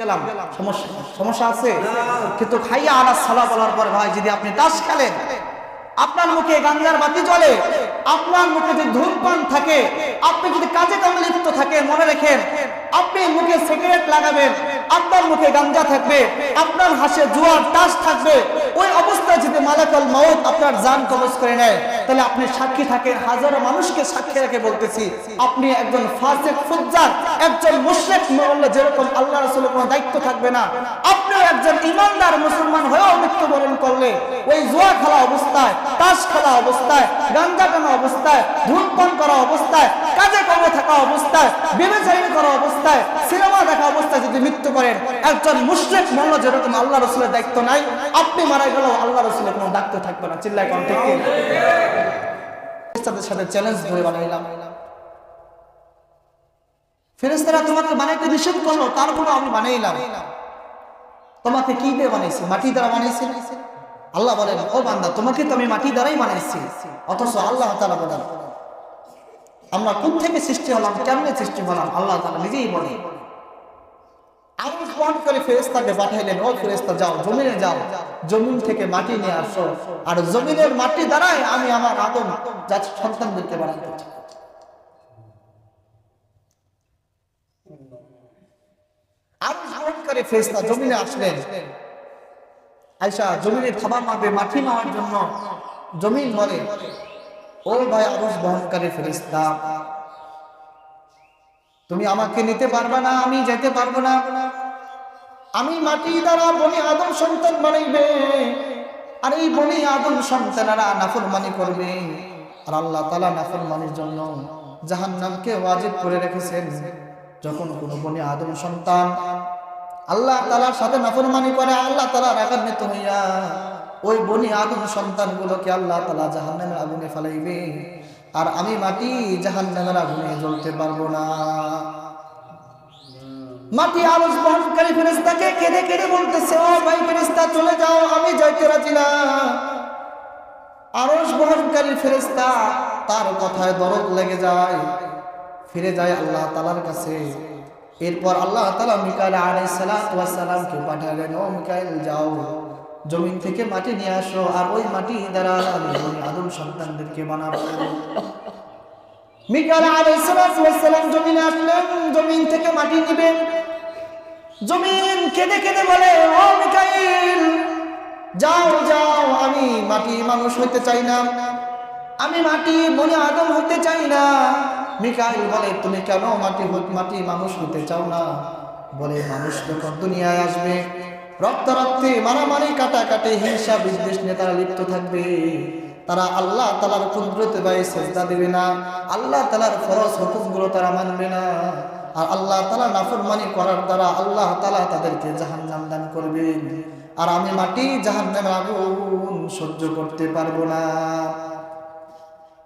গেলাম। সমস্যা আছে? কিন্তু খাইয়া আনার সালা বলার পর ভাই, যদি আপনি তাস খেলেন, আপনার মুখে গাঞ্জার বাতি জ্বলে, আপনার মুখে যদি ধূমপান থাকে, আপনি যদি কাজে কামে লিপ্ত থাকেন, মনে রেখেন, আপনি মুখে সিগারেট লাগাবেন, আপনার মুখে গাঞ্জা থাকবে, আপনার হাসে জুয়ার তাস থাকবে, ওই যদি মালাকাল মাউত আপনার জান কবজ করে নেয়, তাহলে আপনি সাক্ষী থাকেন, হাজারো মানুষকে সাক্ষী রেখে বলতেছি, আপনি একজন ফাসিক ফুজ্জার, একজন মুশরিক মহল্লা যেরকম আল্লাহ রাসূলের কোনো দায়িত্ব থাকবে না। আপনিও একজন ইমানদার মুসলমান হয়েও মৃত্যুবরণ করলে, ওই জুয়া খেলা অবস্থায়, তাস খেলা অবস্থায় গাঞ্জা টানা অবস্থায়, ধূমপান করা অবস্থায়, কাজে কর্মে থাকা অবস্থায় বিবেচারিণী করা অবস্থায়, সিনেমা যদি মৃত্যু করেন, একজন মুশরিক মহল্লা যেরকম আল্লাহ রসুলের দায়িত্ব নাই, আপনি মারা গেলেও আল্লাহ রসুলের কোনো দায়িত্ব থাকবে না। চিল্লায় কম ঠিক? সাথে চ্যালেঞ্জ ধরে বানাইলাম। ফেরেস্তারা তোমাকে বানাইতে নিষেধ করল তারপরে আমি বানাইলাম। তোমাকে কি দিয়ে বানাইছি? মাটি দ্বারা বানাইছি? আল্লাহ ও বান্দা, তোমাকে তো আমি মাটি দ্বারাই বানাইছি, অথচ আল্লাহ তাআলা বলেন, আমরা কোন থেকে সৃষ্টি হলাম, কেমনে সৃষ্টি হলাম? আল্লাহ তাআলা নিজেই বলে আমি ফোন করে পাঠাইলেন, ও ফেরেস্তা যাও, জমিনে যাও, জমিন থেকে মাটি নিয়ে আসো। আর জমিনের মাটি দ্বারাই আমি আমার আদম বানাতে চাই। আরও করে ফেরেশতা জমিনে আসলেন। আয়সা জমিনে থাবা মারবে মাটি নেওয়ার জন্য জমিন বলে, ও ভাই আরস বহনকারী ফেরিস্তা তুমি আমাকে নিতে পারবে না, আমি যেতে পারব না। আমি মাটি দ্বারা বনি আদম সন্তান বানাইবে, আর এই বনি আদম সন্তানেরা নাফরমানি করবে। আর আল্লাহ তালা নাফরমানির জন্য জাহান্নামকে ওয়াজিব করে রেখেছেন। যখন কোনো বনি আদম সন্তান আল্লাহ তালার সাথে নাফরমানি করে, আল্লাহ তালা রাগান্বিত হইয়া ওই বনি আদম সন্তানগুলোকে আল্লাহ তালা জাহান্নামের আগুনে ফেলাইবে। আর আমি মাটি জাহান জাহান্নামের আগুনে জ্বলতে পারব না। মাটি আলস বহনকারী ফেরেস্তাকে কেঁদে কেঁদে বলতেছে, ও ভাই ফেরেস্তা চলে যাও, আমি যাইতে রাজি না। আরস বহনকারী ফেরেস্তা তার কথায় দরদ লেগে যায়, ফিরে যায় আল্লাহ তালার কাছে। এরপর আল্লাহ তালা মিকাইল আলাইসালামকে পাঠালেন, ও মিকাইল, যাও। জমিন থেকে মাটি নিয়ে আসো আর ওই মাটি দ্বারা আদম সন্তানদেরকে বানাবো। থেকে মাটি বলে যাও আমি মাটি মানুষ হইতে চাই না। আমি মাটি আদম হতে চাই না। বলে, তুমি কেন মাটি মাটি মানুষ হতে চাও না? বলে, মানুষ যখন দুনিয়ায় আসবে রক্ত রক্তে মারামারি, কাটাকাটি, হিংসা, বিদ্বেষ নিয়ে তারা লিপ্ত থাকবে। তারা আল্লাহ তালার কুদরতে বাই সেজদা দেবে না। আল্লাহ তালার ফরজ হুকুমগুলো তারা মানবে না। আর আল্লাহ তালা নাফরমানি করার দ্বারা আল্লাহ তালা তাদেরকে জাহান্নাম দান করবেন। আর আমি মাটি জাহান্নামের আগুন সহ্য করতে পারব না।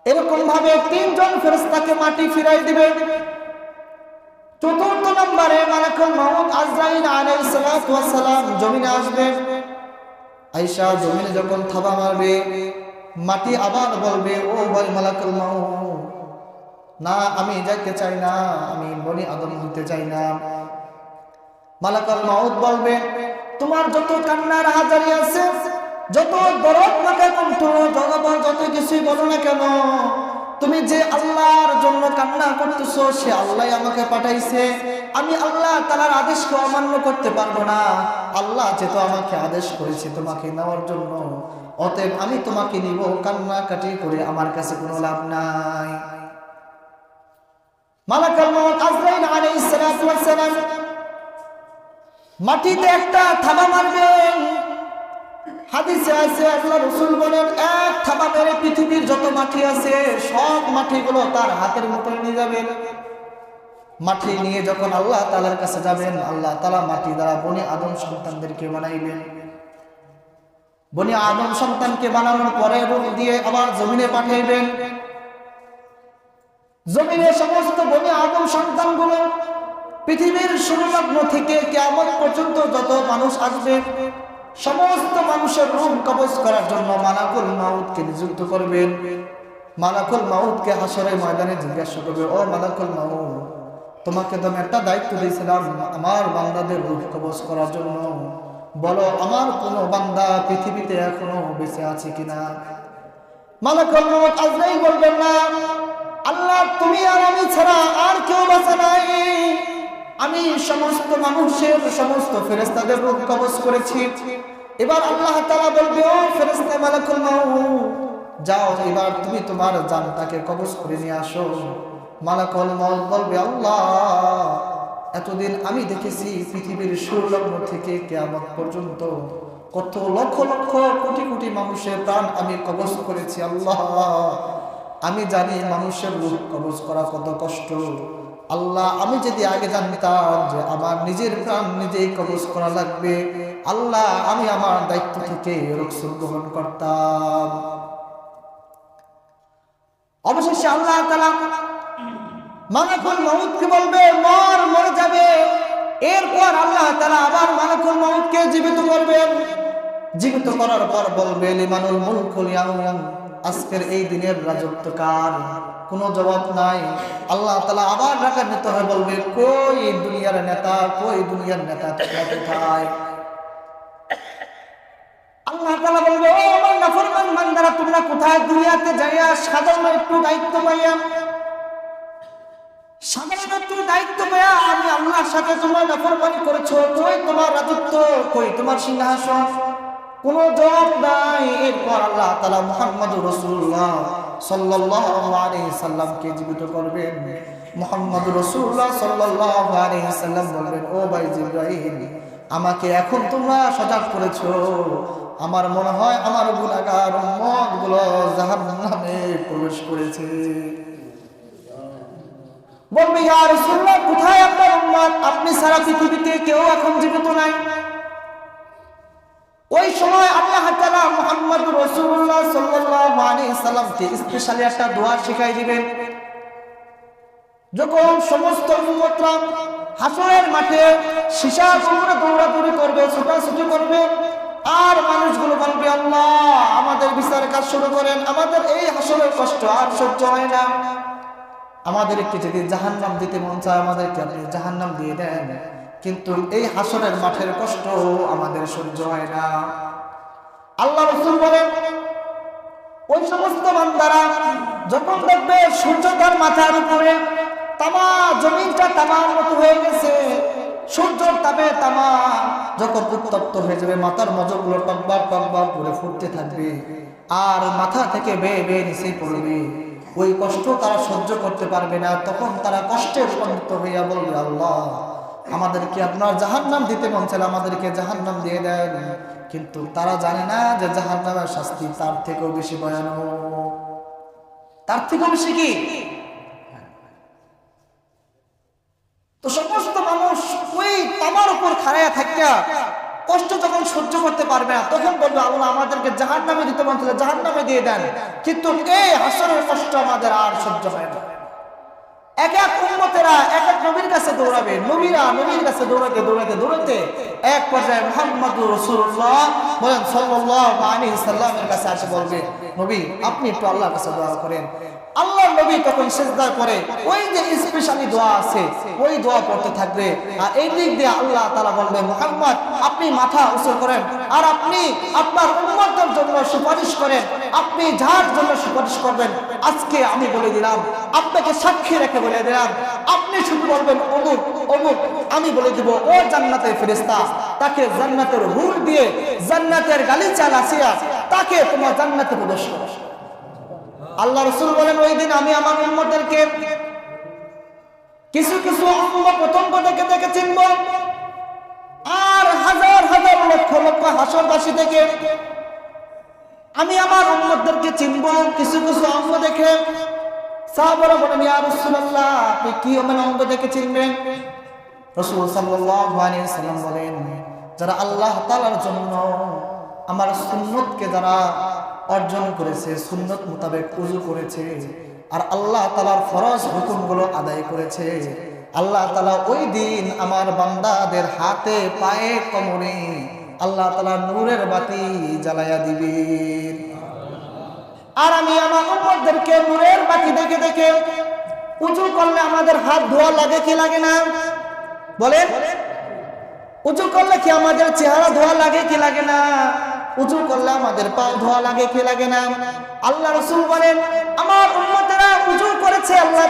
এরকম ভাবে তিনজন ফেরেশতাকে মাটি ফিরাই দিবে। চতুর্থ নম্বরে মালাকুল মাউত আজরাইল আলাইহিস সালাতু ওয়াস সালাম জমিনে আসবে। আয়েশা জমিনে যখন থাবা মারবে, মাটি আবার বলবে, ও ভাই মালাকুল মাউত, না, আমি যাইতে চাই না, আমি বনি আদম হতে চাই না। মালাকুল মাউত বলবে, তোমার যত কান্নার হাজারি আছে, যত মাখা কণ্ঠ যত যত কিছুই বলো না কেন তুমি যে আল্লাহর জন্য কান্না করতেছো, সে আল্লাহ আমাকে পাঠাইছে। আমি আল্লাহ তালার আদেশকে অমান্য করতে পারব না। আল্লাহ যেহেতু আমাকে আদেশ করেছে তোমাকে নেওয়ার জন্য। অতএব আমি তোমাকে নিব কান্না কাটি করে আমার কাছে কোনো লাভ নাই। মাটিতে একটা থাবা মারবেন। হাদিসে আছে, আল্লাহ রসুল বলেন, এক মেরে পৃথিবীর যত মাটি আছে, সব মাটিগুলো তার হাতের নিয়ে যাবেন মাটি নিয়ে যখন আল্লাহ তালার কাছে যাবেন, আল্লাহ তালা মাটি দ্বারা বনি আদম সন্তানদেরকে বানাইবেন। বনি আদম সন্তানকে বানানোর পরে রূপ দিয়ে আবার জমিনে পাঠাইবেন। জমিনে সমস্ত বনি আদম সন্তানগুলো পৃথিবীর সংলগ্ন থেকে কেমন পর্যন্ত যত মানুষ আসবে সমস্ত মানুষের রূপ কবজ করার জন্য মালাকুল মাউদকে নিযুক্ত করবেন। মালাকুল মাউদকে হাসরের ময়দানে জিজ্ঞাসা করবে, ও মালাকুল মাউদ তোমাকে তো আমি একটা দায়িত্ব দিয়েছিলাম আমার বান্দাদের রূপ কবজ করার জন্য। বলো, আমার কোনো বান্দা পৃথিবীতে এখনও বেঁচে আছে কিনা? মালাকুল মাউদ আজরাইল বলবেন না, আল্লাহ, তুমি আর আমি ছাড়া আর কেউ বাঁচা নাই। আমি সমস্ত মানুষের, সমস্ত ফেরেস্তাদের রূপ কবজ করেছি। এবার আল্লাহ তালা বলবে, ও ফেরেস্তা মালাকুল যাও, এবার তুমি তোমার জানটাকে কবজ করে নিয়ে আসো। মালাকুল মউত বলবে, আল্লাহ, এতদিন আমি দেখেছি পৃথিবীর সুরলগ্ন থেকে কেয়ামত পর্যন্ত কত লক্ষ লক্ষ কোটি কোটি মানুষের প্রাণ আমি কবজ করেছি, আল্লাহ। আমি জানি মানুষের রূপ কবজ করা কত কষ্ট। আল্লাহ, আমি যদি আগে জানতাম যে আমার নিজের প্রাণ নিজেই কবজ করা লাগবে, আল্লাহ, আমি আমার দায়িত্ব থেকে রক্ষণ গ্রহণ করতাম। অবশেষে আল্লাহ তালা মালাকুল মাউতকে বলবে, মর, মরে যাবে। এরপর আল্লাহ তাআলা আবার মালাকুল মাউতকে জীবিত করবেন। জীবিত করার পর বলবে, লিমানুল মুলকুল ইয়াউম। আজকের এই দিনের রাজত্ব কার? কোনো জবাব নাই। আল্লাহ তাআলা আবার রাগান্বিত হয়ে বলবে, কই দুনিয়ার নেতা? কই দুনিয়ার নেতা কোথায়? দুনিয়াতে যাইয়া একটু দায়িত্ব পাইয়া? দায়িত্ব পাইয়া আমি কই তোমার রাজত্ব? কই তোমার সিংহাসন? কোন জবাব নাই। এরপর আল্লাহ তাআলা মুহাম্মদ আলাইহি সাল্লামকে জীবিত করবেন। মুহাম্মদ রাসূলুল্লাহ সাল্লাল্লাহু আলাইহি সাল্লাম বলবেন, ও ভাই জিব্রাইল, আমাকে এখন তোমরা সজাগ করেছ। আমার মনে হয় আমার গুনাহগার উম্মতগুলো জাহান্নামে প্রবেশ করেছে। বলবে, ইয়া রাসূলুল্লাহ, কোথায় আপনার আপনি সারা পৃথিবীতে কেউ এখন জীবিত নাই। ওই সময় আল্লাহ তাআলা মুহাম্মদ রাসূলুল্লাহ সাল্লাল্লাহু আলাইহি সাল্লামকে স্পেশালি একটা দোয়া শিখাই দিবেন। যখন সমস্ত হাসরের মাঠে সীসার উপরে দৌড়াদৌড়ি করবে, ছোটাছুটি করবে, আর মানুষগুলো বলবে, আল্লাহ, আমাদের বিচার কাজ শুরু করেন, আমাদের এই হাসরের কষ্ট আর সহ্য হয় না। আমাদেরকে যদি জাহান্নাম দিতে মন চায়, আমাদেরকে আপনি জাহান্নাম দিয়ে দেন। কিন্তু এই হাসরের মাঠের কষ্ট আমাদের সহ্য হয় না। আল্লাহ রসুল বলেন, ওই সমস্ত বান্দারা যখন দেখবে সূর্য তার মাথার উপরে, তামা জমিনটা তামার মতো হয়ে গেছে, সূর্যর তাপে তামা যখন উত্তপ্ত হয়ে যাবে, মাথার মজগুলো টকবাক টকবাক করে ফুটতে থাকবে আর মাথা থেকে বেয়ে বেয়ে নিচে পড়বে। ওই কষ্ট তারা সহ্য করতে পারবে না। তখন তারা উপনীত হইয়া বলবে, আল্লাহ আমাদেরকে আপনার জাহান নাম দিতে মন চাইলে আমাদেরকে নাম দিয়ে দেন কিন্তু তারা জানে না যে জাহান নামের শাস্তি তার থেকেও বেশি ভয়ানক। তার থেকেও বেশি কি? তো সমস্ত মানুষ ওই তামার উপর খাড়াইয়া থাকিয়া কষ্ট যখন সহ্য করতে পারবে না, তখন বলবে, আল্লাহ আমাদেরকে জাহান নামে দিতে মন জাহান নামে দিয়ে দেন। কিন্তু এই হাসরের কষ্ট আমাদের আর সহ্য হয় না। এক এক উম্মতেরা, এক এক নবীর কাছে দৌড়াবে। নবীরা নবীর কাছে দৌড়াতে দৌড়াতে দৌড়াতে এক পর্যায়ে মোহাম্মদ রসুল্লাহ বলেন সাল্লামের কাছে আসে বলবে, নবী, আপনি একটু আল্লাহর কাছে দোয়া করেন। আল্লাহ নবী তখন সেজদা করে ওই যে স্পেশালি দোয়া আছে, ওই দোয়া পড়তে থাকবে। আর এই দিক দিয়ে আল্লাহ তাআলা বলবে মুহাম্মদ, আপনি মাথা উঁচু করেন আর আপনি আপনার উম্মতের জন্য সুপারিশ করেন। আপনি যার জন্য সুপারিশ করবেন আজকে আমি বলে দিলাম, আপনাকে সাক্ষী রেখে বলে দিলাম, আপনি শুধু বলবেন, অমুক অমুক, আমি বলে দিব, ও জান্নাতের ফেরেশতা, তাকে জান্নাতের হুল দিয়ে জান্নাতের গালিচা নাসিয়া তাকে তোমার জান্নাতে প্রবেশ করো। আল্লাহ রসুল বলেন, ওই দিন আমি আমার উম্মদেরকে কিছু কিছু অঙ্গ প্রথম দেখে দেখে চিনব আর হাজার হাজার লক্ষ লক্ষ হাসরবাসী থেকে আমি আমার উম্মদেরকে চিনব, কিছু কিছু অঙ্গ দেখে। আপনি কি চিনবেন? সাল্লাম যারা আল্লাহ আমার সুন্নতকে অর্জন করেছে মোতাবেক করেছে, আর আল্লাহ তালার ফরজ আদায় করেছে, আল্লাহ তালা ওই দিন আমার বান্দাদের হাতে পায়ে কমরে আল্লাহ তালা নূরের বাতি জ্বালাইয়া দিবেন আর আমি আমার উম্মতদেরকে নূরের বাতি দেখে দেখে উঁচু করলে আমাদের হাত ধোয়া লাগে কি লাগে না? বলেন। উঁচু করলে কি আমাদের চেহারা ধোয়া লাগে কি লাগে না? উঁচু করলে আমাদের পা ধোয়া লাগে কি লাগে না? আল্লাহ রসুল বলেন, আমার উন্মতেরা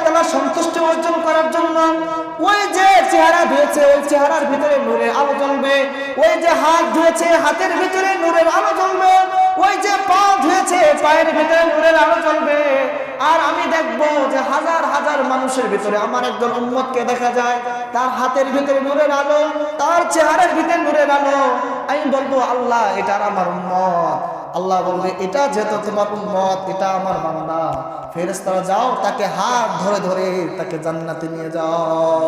তালা সন্তুষ্টি অর্জন করার জন্য ওই যে চেহারা ধুয়েছে, ওই চেহারার ভিতরে নূরের আলো জ্বলবে। ওই যে হাত ধুয়েছে, হাতের ভিতরে নূরের আলো জ্বলবে। ওই যে পা ধুয়েছে, পায়ের ভিতরে নূরের আলো জ্বলবে। আর আমি দেখব যে হাজার হাজার মানুষের ভিতরে আমার একজন উম্মতকে দেখা যায়। তার হাতের ভিতরে নূরের আলো, তার চেহারার ভিতরে নূরের আলো। আমি বলব, আল্লাহ এটা আমার উম্মত। আল্লাহ বলবে এটা যেহেতু তোমার উম্মত এটা আমার বান্দা। ফেরেশতারা যাও তাকে হাত ধরে ধরে তাকে জান্নাতে নিয়ে যাও।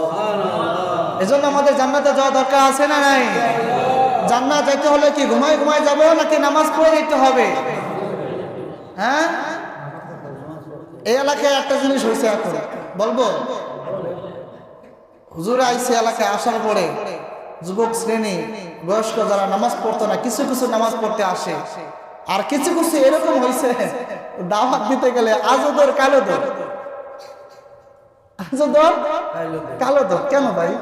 এজন্য আমাদের জান্নাতে যাওয়া দরকার আছে না নাই? জান্নাত যাইতে হলে কি ঘুমায় ঘুমায় যাব নাকি নামাজ পড়ে যেতে হবে? হ্যাঁ? এই এলাকায় একটা জিনিস হয়েছে এখন। বলব? হুজুর আইসি এলাকায় আসার পরে যুবক শ্রেণি বয়স্ক যারা নামাজ পড়তো না কিছু কিছু নামাজ পড়তে আসে। আর কিছু কিছু এরকম হয়েছে দাওয়াত দিতে গেলে আজদর কালো দর? আজদর কালো দর। কেন ভাই?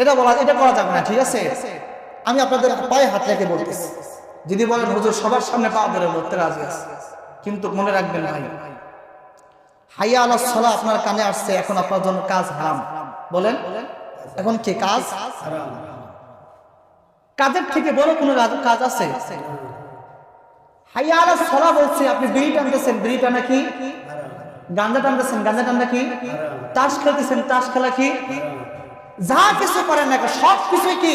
এটা বলা, এটা করা যাবে না, ঠিক আছে? আমি আপনাদের পায়ে হাত রেখে বলতেছি। যদি বলেন, হুজুর, সবার সামনে পা ধরে বলতে রাজি আছে। কিন্তু মনে রাখবেন ভাই, হাইয়া আলা সলা আপনার কানে আসছে, এখন আপনার জন্য কাজ হারাম। বলেন, এখন কি কাজ? কাজের থেকে বড় কোনো কাজ আছে? সলা বলছে, আপনি বিড়ি টানতেছেন টানতেছেন টানা কি? তাস খেলতেছেন, তাস খেলা কি? যা কিছু করেন না সব কি?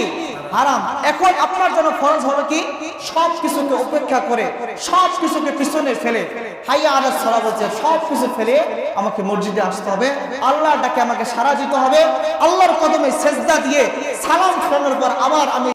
এখন আপনার জন্য ফরজ হলো কি? সব কিছুকে উপেক্ষা করে, সব কিছুকে পিছনে ফেলে। হাইয়া আলাস সালা বলছে, সব কিছু ফেলে আমাকে মসজিদে আসতে হবে। আল্লাহর ডাকে আমাকে সারা দিতে হবে। আল্লাহর কদমে সেজদা দিয়ে সালাম ফেরানোর পর আবার আমি